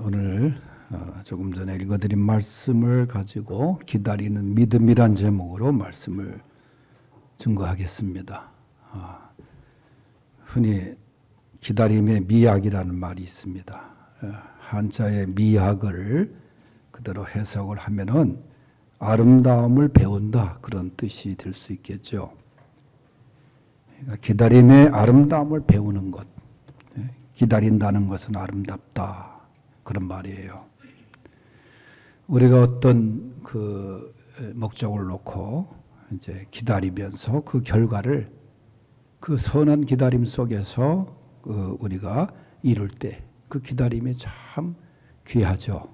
오늘 어, 조금 전에 읽어드린 말씀을 가지고 기다리는 믿음이란 제목으로 말씀을 증거하겠습니다. 아, 흔히 기다림의 미학이라는 말이 있습니다. 어, 한자의 미학을 그대로 해석을 하면은 아름다움을 배운다 그런 뜻이 될 수 있겠죠. 그러니까 기다림의 아름다움을 배우는 것, 예, 기다린다는 것은 아름답다 그런 말이에요. 우리가 어떤 그 목적을 놓고 이제 기다리면서 그 결과를 그 선한 기다림 속에서 그 우리가 이룰 때 그 기다림이 참 귀하죠.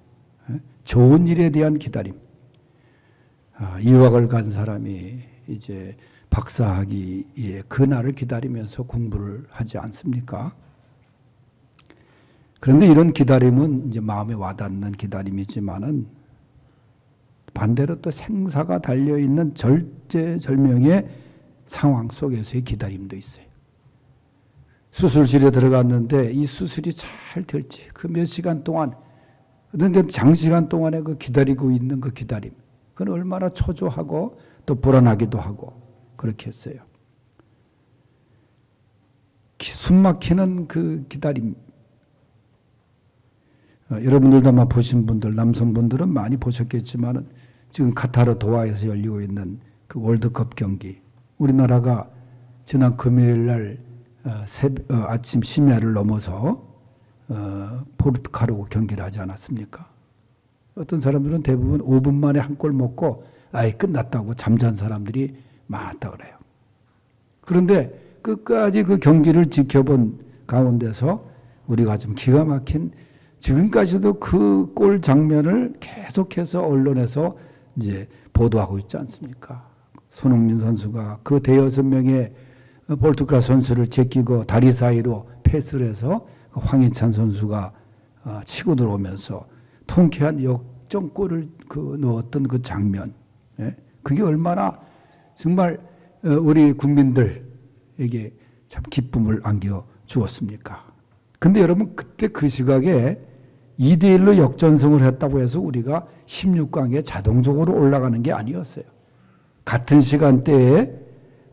예? 좋은 일에 대한 기다림. 아, 유학을 간 사람이 이제 박사학위의 그날을 기다리면서 공부를 하지 않습니까? 그런데 이런 기다림은 이제 마음에 와닿는 기다림이지만은 반대로 또 생사가 달려 있는 절제절명의 상황 속에서의 기다림도 있어요. 수술실에 들어갔는데 이 수술이 잘 될지 그 몇 시간 동안 그런데 장시간 동안에 그 기다리고 있는 그 기다림 그건 얼마나 초조하고 또 불안하기도 하고 그렇게 했어요. 숨 막히는 그 기다림. 어, 여러분들도 아마 보신 분들, 남성분들은 많이 보셨겠지만은 지금 카타르 도하에서 열리고 있는 그 월드컵 경기. 우리나라가 지난 금요일 날 어, 어, 아침 심야를 넘어서 어, 포르투갈하고 경기를 하지 않았습니까? 어떤 사람들은 대부분 5분 만에 한 골 먹고 아예 끝났다고 잠잔 사람들이 많았다 그래요. 그런데 끝까지 그 경기를 지켜본 가운데서 우리가 좀 기가 막힌 지금까지도 그골 장면을 계속해서 언론에서 이제 보도하고 있지 않습니까? 손흥민 선수가 그 대여섯 명의 포르투갈 선수를 제끼고 다리 사이로 패스를 해서 그 황희찬 선수가 어, 치고 들어오면서 통쾌한 역전골을 그 넣었던 그 장면, 예? 그게 얼마나 정말 어, 우리 국민들에게 참 기쁨을 안겨 주었습니까? 근데 여러분 그때 그 시각에 2대 1로 역전승을 했다고 해서 우리가 16강에 자동적으로 올라가는 게 아니었어요. 같은 시간대에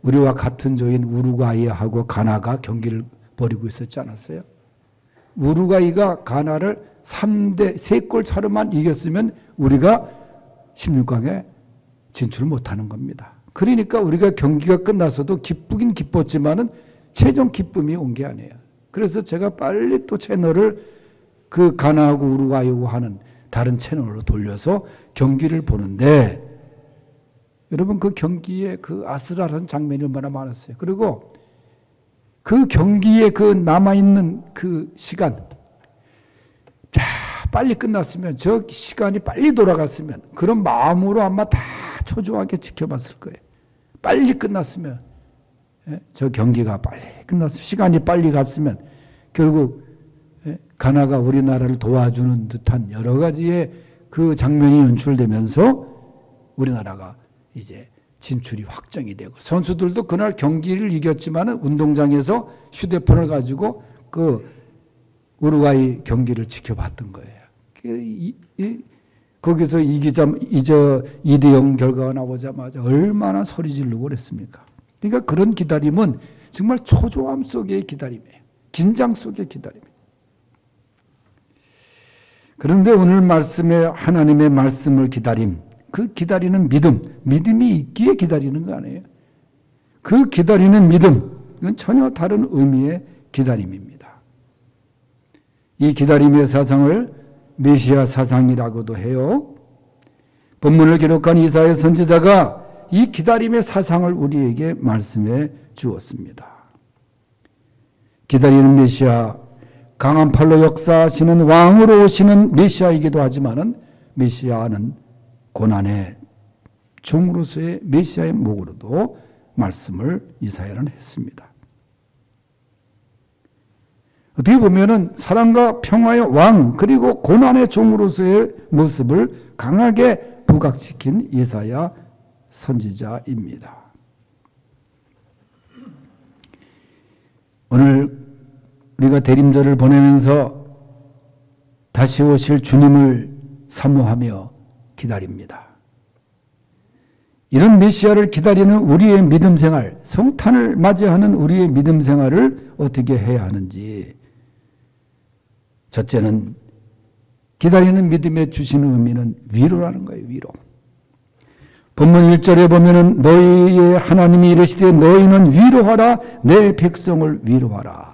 우리와 같은 조인 우루과이하고 가나가 경기를 벌이고 있었지 않았어요? 우루과이가 가나를 3대 3골 차로만 이겼으면 우리가 16강에 진출을 못하는 겁니다. 그러니까 우리가 경기가 끝나서도 기쁘긴 기뻤지만은 최종 기쁨이 온 게 아니에요. 그래서 제가 빨리 또 채널을 그 가나하고 우루과이고 하는 다른 채널로 돌려서 경기를 보는데 여러분 그 경기에 그 아슬아슬한 장면이 얼마나 많았어요. 그리고 그 경기에 그 남아있는 그 시간, 자, 빨리 끝났으면, 저 시간이 빨리 돌아갔으면, 그런 마음으로 아마 다 초조하게 지켜봤을 거예요. 빨리 끝났으면, 예? 저 경기가 빨리 끝났으면, 시간이 빨리 갔으면, 결국, 예? 가나가 우리나라를 도와주는 듯한 여러 가지의 그 장면이 연출되면서 우리나라가 이제 진출이 확정이 되고 선수들도 그날 경기를 이겼지만은 운동장에서 휴대폰을 가지고 그 우루과이 경기를 지켜봤던 거예요. 그 이, 이, 거기서 이기자 이저 2대 0 결과가 나오자마자 얼마나 소리 지르고 그랬습니까? 그러니까 그런 기다림은 정말 초조함 속의 기다림이에요. 긴장 속의 기다림이에요. 그런데 오늘 말씀에 하나님의 말씀을 기다림 그 기다리는 믿음, 믿음이 있기에 기다리는 거 아니에요. 그 기다리는 믿음, 이건 전혀 다른 의미의 기다림입니다. 이 기다림의 사상을 메시아 사상이라고도 해요. 본문을 기록한 이사의 선지자가 이 기다림의 사상을 우리에게 말씀해 주었습니다. 기다리는 메시아, 강한 팔로 역사하시는 왕으로 오시는 메시아이기도 하지만은 메시아는 고난의 종으로서의 메시아의 목으로도 말씀을 이사야는 했습니다. 어떻게 보면은 사랑과 평화의 왕 그리고 고난의 종으로서의 모습을 강하게 부각시킨 이사야 선지자입니다. 오늘 우리가 대림절을 보내면서 다시 오실 주님을 사모하며 기다립니다. 이런 메시아를 기다리는 우리의 믿음 생활, 성탄을 맞이하는 우리의 믿음 생활을 어떻게 해야 하는지. 첫째는 기다리는 믿음에 주시는 의미는 위로라는 거예요, 위로. 본문 1절에 보면은 너희의 하나님이 이르시되 너희는 위로하라 내 백성을 위로하라.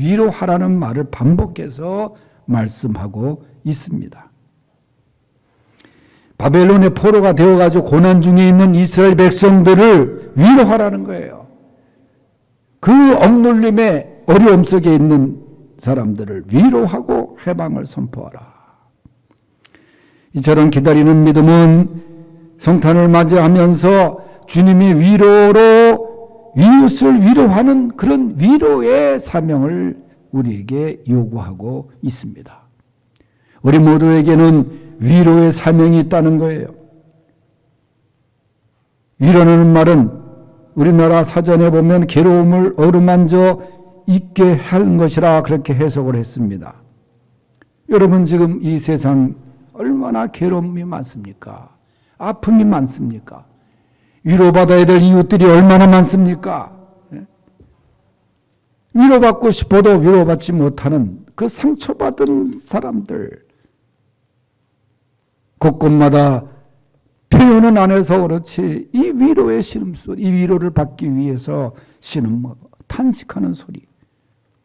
위로하라는 말을 반복해서 말씀하고 있습니다. 바벨론의 포로가 되어가지고 고난 중에 있는 이스라엘 백성들을 위로하라는 거예요. 그 억눌림의 어려움 속에 있는 사람들을 위로하고 해방을 선포하라. 이처럼 기다리는 믿음은 성탄을 맞이하면서 주님의 위로로 이웃을 위로하는 그런 위로의 사명을 우리에게 요구하고 있습니다. 우리 모두에게는 위로의 사명이 있다는 거예요. 위로라는 말은 우리나라 사전에 보면 괴로움을 어루만져 있게 하는 것이라 그렇게 해석을 했습니다. 여러분 지금 이 세상 얼마나 괴로움이 많습니까? 아픔이 많습니까? 위로받아야 될 이웃들이 얼마나 많습니까? 예? 위로받고 싶어도 위로받지 못하는 그 상처받은 사람들, 곳곳마다 표현은 안 해서 그렇지 이 위로의 시름소리, 이 위로를 받기 위해서 신음 탄식하는 소리.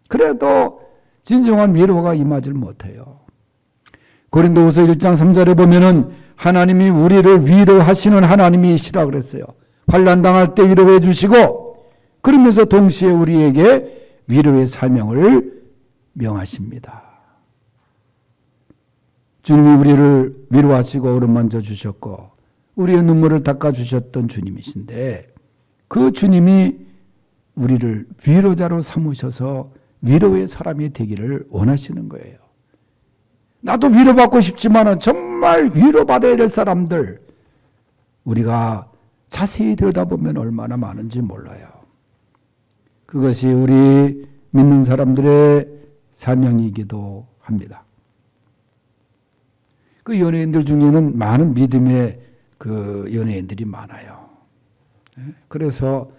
그래도 진정한 위로가 임하지 못해요. 고린도후서 1장 3절에 보면은 하나님이 우리를 위로하시는 하나님이시라 그랬어요. 환난 당할 때 위로해 주시고 그러면서 동시에 우리에게 위로의 사명을 명하십니다. 주님이 우리를 위로하시고 어루만져 주셨고 우리의 눈물을 닦아 주셨던 주님이신데 그 주님이 우리를 위로자로 삼으셔서 위로의 사람이 되기를 원하시는 거예요. 나도 위로받고 싶지만 정말 위로받아야 될 사람들 우리가 자세히 들여다보면 얼마나 많은지 몰라요. 그것이 우리 믿는 사람들의 사명이기도 합니다. 그 연예인들 중에는 많은 믿음의 그 연예인들이 많아요. 예? 그래서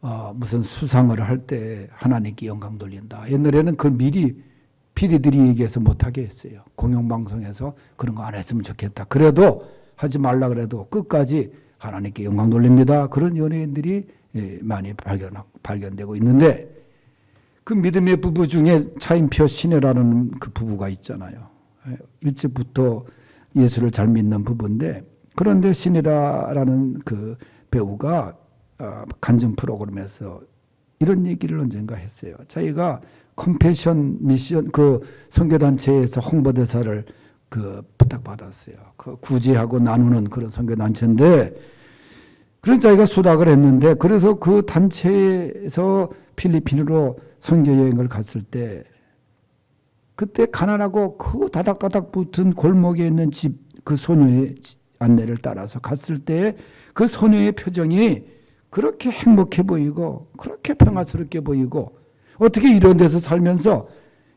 어 무슨 수상을 할 때 하나님께 영광 돌린다. 옛날에는 그 미리 피디들이 얘기해서 못하게 했어요. 공영방송에서 그런 거 안 했으면 좋겠다. 그래도 하지 말라 그래도 끝까지 하나님께 영광 돌립니다. 그런 연예인들이 예, 많이 발견, 발견되고 있는데 그 믿음의 부부 중에 차인표 신혜라는 그 부부가 있잖아요. 예, 일찍부터 예수를 잘 믿는 부부인데 그런데 신혜라라는 그 배우가 어, 간증 프로그램에서 이런 얘기를 언젠가 했어요. 자기가 컴패션 미션 그 선교단체에서 홍보대사를 그 부탁받았어요. 그 구제하고 나누는 그런 선교단체인데 그래서 자기가 수락을 했는데 그래서 그 단체에서 필리핀으로 선교 여행을 갔을 때 그때 가난하고 그 다닥다닥 붙은 골목에 있는 집 그 소녀의 안내를 따라서 갔을 때 그 소녀의 표정이 그렇게 행복해 보이고 그렇게 평화스럽게 보이고 어떻게 이런 데서 살면서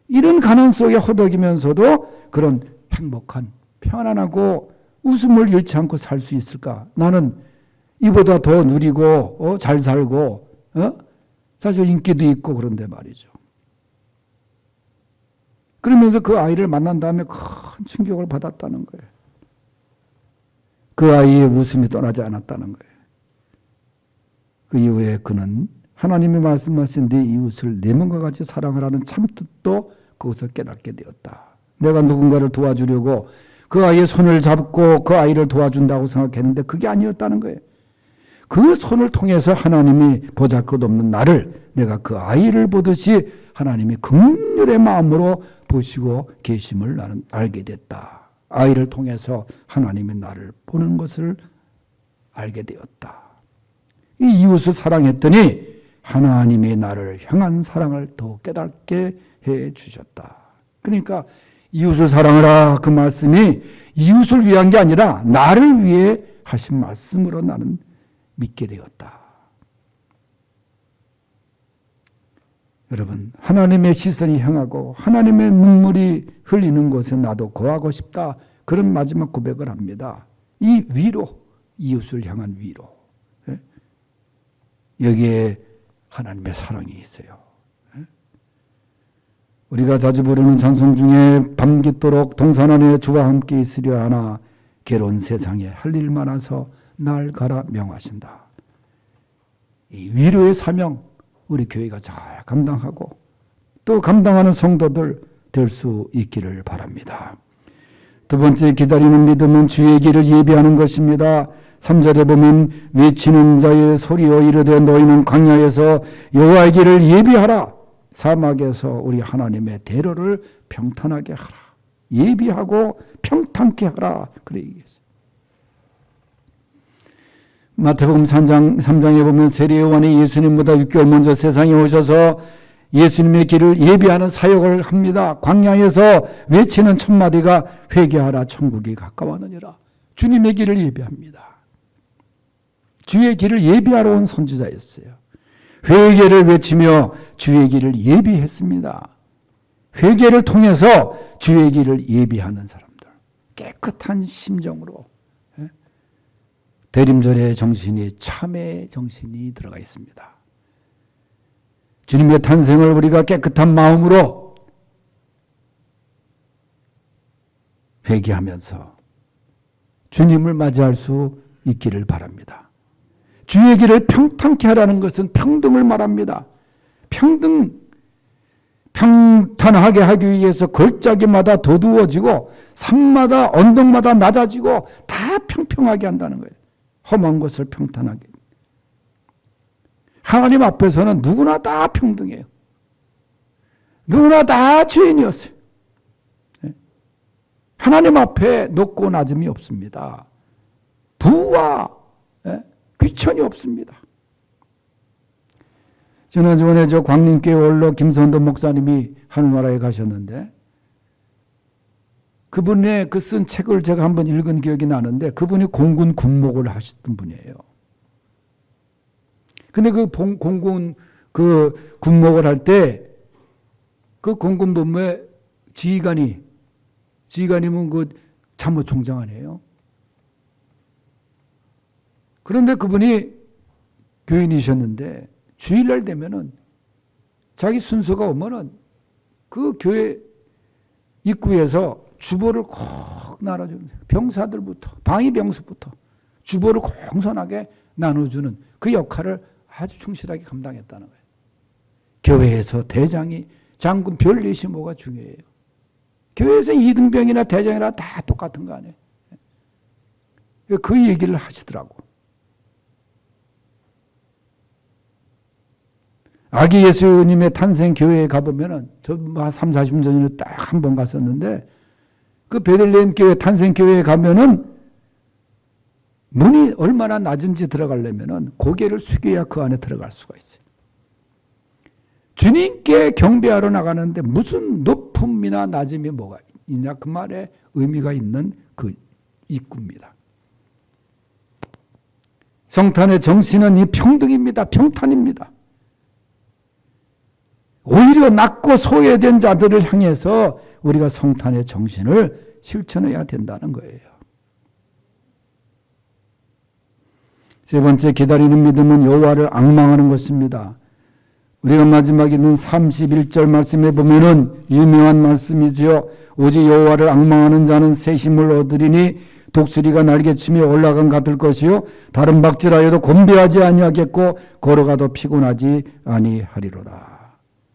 이런 가난 속에 허덕이면서도 그런 행복한 편안하고 웃음을 잃지 않고 살 수 있을까? 나는 이보다 더 누리고 어? 잘 살고 어? 사실 인기도 있고 그런데 말이죠. 그러면서 그 아이를 만난 다음에 큰 충격을 받았다는 거예요. 그 아이의 웃음이 떠나지 않았다는 거예요. 그 이후에 그는 하나님이 말씀하신 네 이웃을 내 몸과 같이 사랑하라는 참 뜻도 거기서 깨닫게 되었다. 내가 누군가를 도와주려고 그 아이의 손을 잡고 그 아이를 도와준다고 생각했는데 그게 아니었다는 거예요. 그 손을 통해서 하나님이 보잘것없는 나를 내가 그 아이를 보듯이 하나님이 극률의 마음으로 보시고 계심을 나는 알게 됐다. 아이를 통해서 하나님이 나를 보는 것을 알게 되었다. 이 이웃을 사랑했더니 하나님의 나를 향한 사랑을 더 깨닫게 해 주셨다. 그러니까 이웃을 사랑하라 그 말씀이 이웃을 위한 게 아니라 나를 위해 하신 말씀으로 나는 믿게 되었다. 여러분 하나님의 시선이 향하고 하나님의 눈물이 흘리는 곳에 나도 거하고 싶다. 그런 마지막 고백을 합니다. 이 위로 이웃을 향한 위로 예? 여기에 하나님의 사랑이 있어요. 예? 우리가 자주 부르는 찬송 중에 밤깃도록 동산 안에 주와 함께 있으려 하나 괴로운 세상에 할 일 많아서 날 가라 명하신다. 이 위로의 사명 우리 교회가 잘 감당하고 또 감당하는 성도들 될 수 있기를 바랍니다. 두 번째 기다리는 믿음은 주의 길을 예비하는 것입니다. 3절에 보면 외치는 자의 소리여 이르되 너희는 광야에서 여호와의 길을 예비하라. 사막에서 우리 하나님의 대로를 평탄하게 하라. 예비하고 평탄케 하라. 그래 얘기했어요. 마태복음 3장, 3장에 보면 세례요한이 예수님보다 6개월 먼저 세상에 오셔서 예수님의 길을 예비하는 사역을 합니다. 광야에서 외치는 첫마디가 회개하라 천국이 가까웠느니라. 주님의 길을 예비합니다. 주의 길을 예비하러 온 선지자였어요. 회개를 외치며 주의 길을 예비했습니다. 회개를 통해서 주의 길을 예비하는 사람들. 깨끗한 심정으로 예? 대림절의 정신이 참의 정신이 들어가 있습니다. 주님의 탄생을 우리가 깨끗한 마음으로 회개하면서 주님을 맞이할 수 있기를 바랍니다. 주의 길을 평탄케 하라는 것은 평등을 말합니다. 평등, 평탄하게 하기 위해서 걸작이마다 도두어지고 산마다 언덕마다 낮아지고 다 평평하게 한다는 거예요. 험한 것을 평탄하게. 하나님 앞에서는 누구나 다 평등해요. 누구나 다 죄인이었어요. 네. 하나님 앞에 높고 낮음이 없습니다. 부와 예? 귀천이 없습니다. 지난주에 저 광림교회 원로 김선도 목사님이 하늘나라에 가셨는데 그분의 그 쓴 책을 제가 한번 읽은 기억이 나는데 그분이 공군 군목을 하셨던 분이에요. 근데 그 공군 그 군목을 할 때 그 공군 본부의 지휘관이 지휘관이면 그 참모총장 아니에요. 그런데 그분이 교인이셨는데 주일날 되면은 자기 순서가 오면은 그 교회 입구에서 주보를 콕 나눠주는 병사들부터 방위병수부터 주보를 공손하게 나눠주는 그 역할을 아주 충실하게 감당했다는 거예요. 교회에서 대장이 장군 별리시 뭐가 중요해요. 교회에서 이등병이나 대장이나 다 똑같은 거 아니에요. 그 얘기를 하시더라고. 아기 예수님의 탄생 교회에 가보면은 저 3, 40년 전에 딱 한 번 갔었는데 그 베들레헴 교회 탄생 교회에 가면은 문이 얼마나 낮은지 들어가려면은 고개를 숙여야 그 안에 들어갈 수가 있어요. 주님께 경배하러 나가는데 무슨 높음이나 낮음이 뭐가 있냐 그 말에 의미가 있는 그 입구입니다. 성탄의 정신은 이 평등입니다. 평탄입니다. 오히려 낮고 소외된 자들을 향해서 우리가 성탄의 정신을 실천해야 된다는 거예요. 세 번째 기다리는 믿음은 여호와를 악망하는 것입니다. 우리가 마지막에 있는 31절 말씀에 보면은 유명한 말씀이지요. 오직 여호와를 악망하는 자는 새 힘을 얻으리니 독수리가 날개치며 올라간 같을 것이요 다른 박질하여도 곤비하지 아니하겠고 걸어가도 피곤하지 아니하리로다.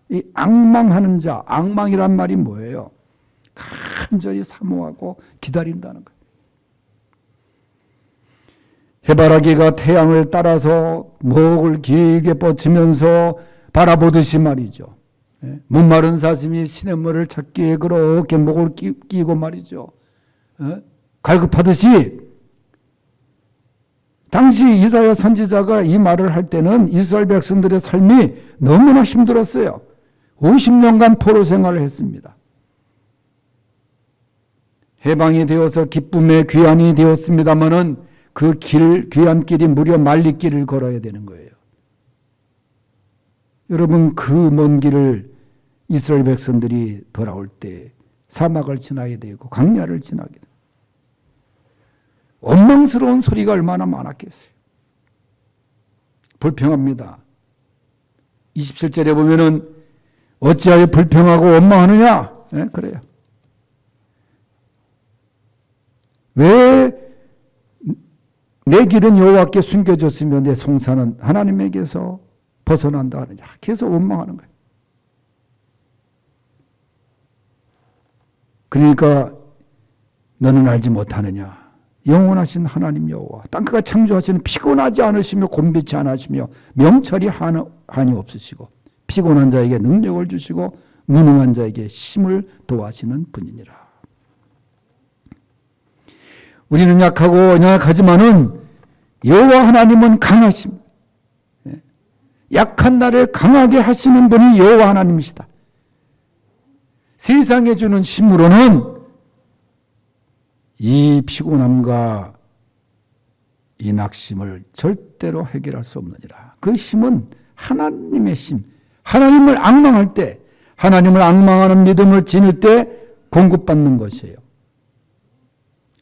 이 악망하는 자, 악망이란 말이 뭐예요? 간절히 사모하고 기다린다는 거예요. 해바라기가 태양을 따라서 목을 길게 뻗치면서 바라보듯이 말이죠. 예? 목마른 사슴이 시냇물을 찾기에 그렇게 목을 끼, 고 말이죠. 예? 갈급하듯이 당시 이사야 선지자가 이 말을 할 때는 이스라엘 백성들의 삶이 너무나 힘들었어요. 50년간 포로 생활을 했습니다. 해방이 되어서 기쁨의 귀환이 되었습니다마는 그 길, 귀한 길이 무려 말리길을 걸어야 되는 거예요. 여러분 그 먼 길을 이스라엘 백성들이 돌아올 때 사막을 지나야 되고 광야를 지나게 되고 원망스러운 소리가 얼마나 많았겠어요. 불평합니다. 27절에 보면은 어찌하여 불평하고 원망하느냐? 예, 그래요. 왜 내 길은 여호와께 숨겨졌으며 내 송사는 하나님에게서 벗어난다 하느냐? 계속 원망하는 거예요. 그러니까 너는 알지 못하느냐? 영원하신 하나님 여호와 땅크가 창조하시는 피곤하지 않으시며 곤비치 않으시며 명철이 한이 없으시고 피곤한 자에게 능력을 주시고 무능한 자에게 힘을 도와시는 분이니라. 우리는 약하고 연약하지만은 여호와 하나님은 강하십니다. 예. 약한 나를 강하게 하시는 분이 여호와 하나님이시다. 세상에 주는 힘으로는 이 피곤함과 이 낙심을 절대로 해결할 수 없느니라. 그 힘은 하나님의 힘, 하나님을 악망할 때, 하나님을 악망하는 믿음을 지닐 때 공급받는 것이에요.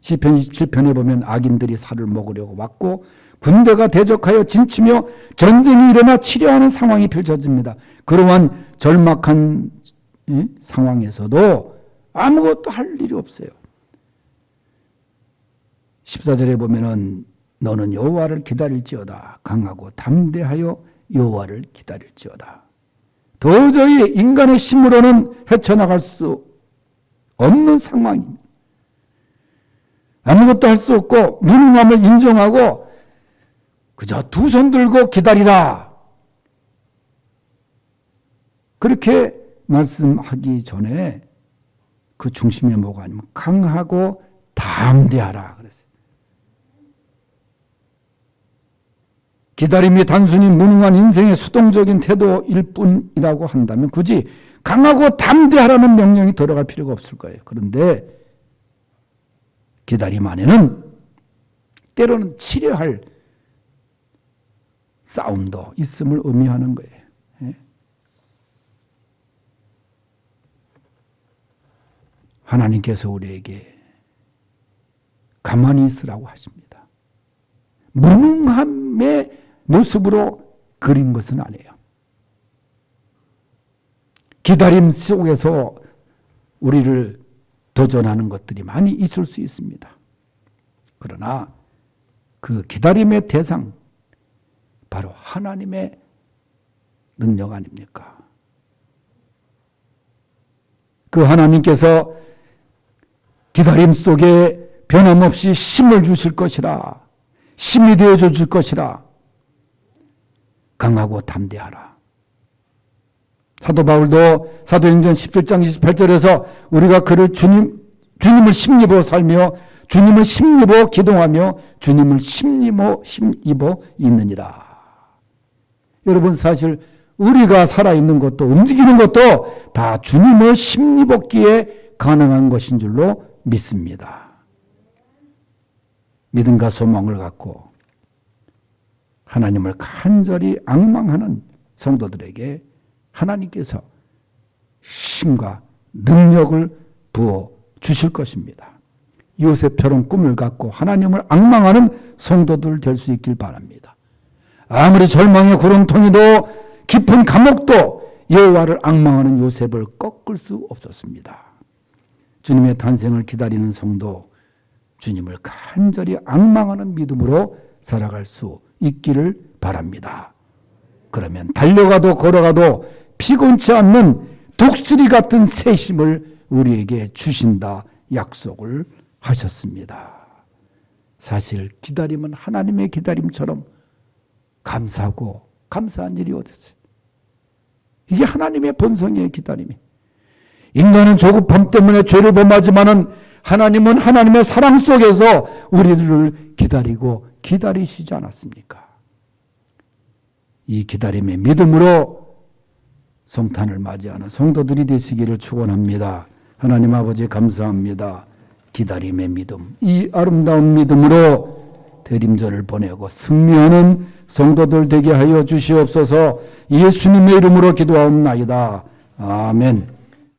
시편 27편에 보면 악인들이 살을 먹으려고 왔고 군대가 대적하여 진치며 전쟁이 일어나 치려하는 상황이 펼쳐집니다. 그러한 절막한 상황에서도 아무것도 할 일이 없어요. 14절에 보면은 너는 여호와를 기다릴지어다 강하고 담대하여 여호와를 기다릴지어다. 도저히 인간의 힘으로는 헤쳐나갈 수 없는 상황입니다. 아무것도 할 수 없고 무능함을 인정하고 그저 두 손 들고 기다리라. 그렇게 말씀하기 전에 그 중심에 뭐가 아니면 강하고 담대하라 그랬어요. 기다림이 단순히 무능한 인생의 수동적인 태도일 뿐이라고 한다면 굳이 강하고 담대하라는 명령이 들어갈 필요가 없을 거예요. 그런데 기다림 안에는 때로는 치료할 싸움도 있음을 의미하는 거예요. 예? 하나님께서 우리에게 가만히 있으라고 하십니다. 무능함의 모습으로 그린 것은 아니에요. 기다림 속에서 우리를 도전하는 것들이 많이 있을 수 있습니다. 그러나 그 기다림의 대상, 바로 하나님의 능력 아닙니까? 그 하나님께서 기다림 속에 변함없이 힘을 주실 것이라, 힘이 되어 줄 것이라, 강하고 담대하라. 사도 바울도 사도행전 17장 28절에서 우리가 그를 주님, 주님을 심입어 살며 주님을 심입어 기동하며 주님을 심입어 심입어 있느니라. 여러분 사실 우리가 살아있는 것도 움직이는 것도 다 주님을 심입었기에 가능한 것인 줄로 믿습니다. 믿음과 소망을 갖고 하나님을 간절히 악망하는 성도들에게 하나님께서 힘과 능력을 부어 주실 것입니다. 요셉처럼 꿈을 갖고 하나님을 악망하는 성도들 될 수 있길 바랍니다. 아무리 절망의 구름통이도 깊은 감옥도 여호와를 악망하는 요셉을 꺾을 수 없었습니다. 주님의 탄생을 기다리는 성도, 주님을 간절히 악망하는 믿음으로 살아갈 수 있기를 바랍니다. 그러면 달려가도 걸어가도 피곤치 않는 독수리 같은 새 힘을 우리에게 주신다 약속을 하셨습니다. 사실 기다림은 하나님의 기다림처럼 감사하고 감사한 일이 어딨어요. 이게 하나님의 본성이에요, 기다림이. 인간은 조급함 때문에 죄를 범하지만은 하나님은 하나님의 사랑 속에서 우리를 기다리고 기다리시지 않았습니까? 이 기다림의 믿음으로 성탄을 맞이하는 성도들이 되시기를 축원합니다. 하나님 아버지 감사합니다. 기다림의 믿음, 이 아름다운 믿음으로 대림절을 보내고 승리하는 성도들 되게 하여 주시옵소서 예수님의 이름으로 기도하옵나이다. 아멘.